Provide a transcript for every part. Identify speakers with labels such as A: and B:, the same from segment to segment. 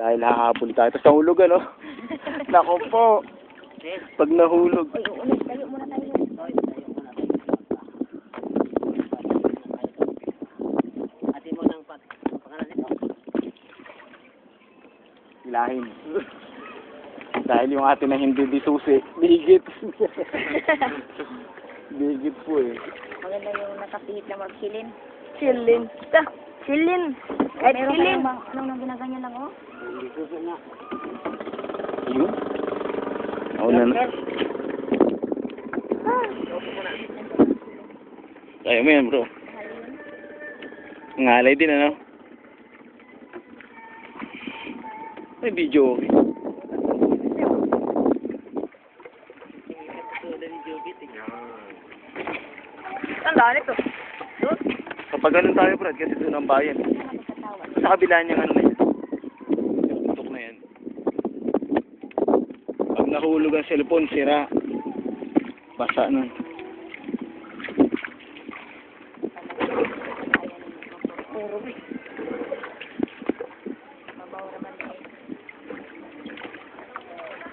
A: Dahil hahabol tayo. Tapos nahulog ano? Nako po. Pag nahulog.
B: Ay, ulit. Tayo muna tayo.
C: Ate mo ng pat. Pangalan nito.
A: Lahin. Dahil yung atin na hindi disusi. Bigit. Bigit po eh.
B: Maganda yung nakapihit na mag-chillin. Chillin. Ta, chillin. Kahit chillin. Anong nang ginaganyan lang, oh?
C: Suso na.
A: Yun. Ako na na. Kaya mo yan bro. Ngalay din ano. May video.
B: Ang dali to.
A: Kapag ganun tayo Brad, kasi doon ang bayan. Sa kabila niyang ano na yan. Yung tutok na yan. Pag nahulog ang cellphone, sira. Basa nun.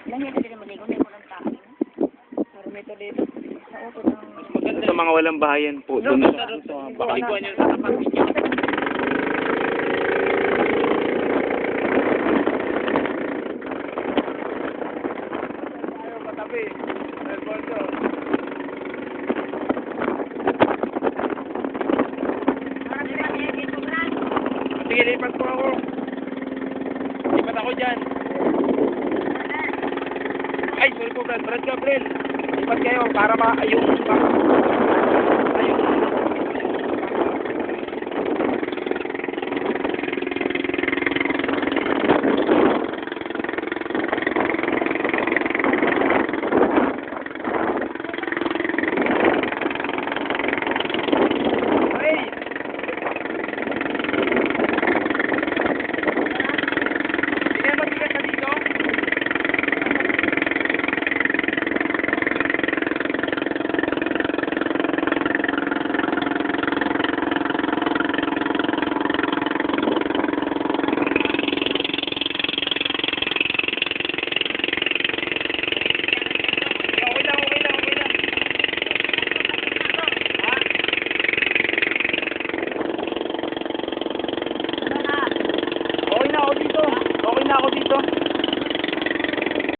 B: Lang yan din maligo na yung walang tao. Pero may dito. Sa.
A: Mga walang bahayan po, doon sa, sa.
C: Iguan yung sa tapat. Sige, lipat po ako. Lipat ako dyan. Ay, sorry po, Brad. Brad Gabriel lipat kayo para ma yung, yung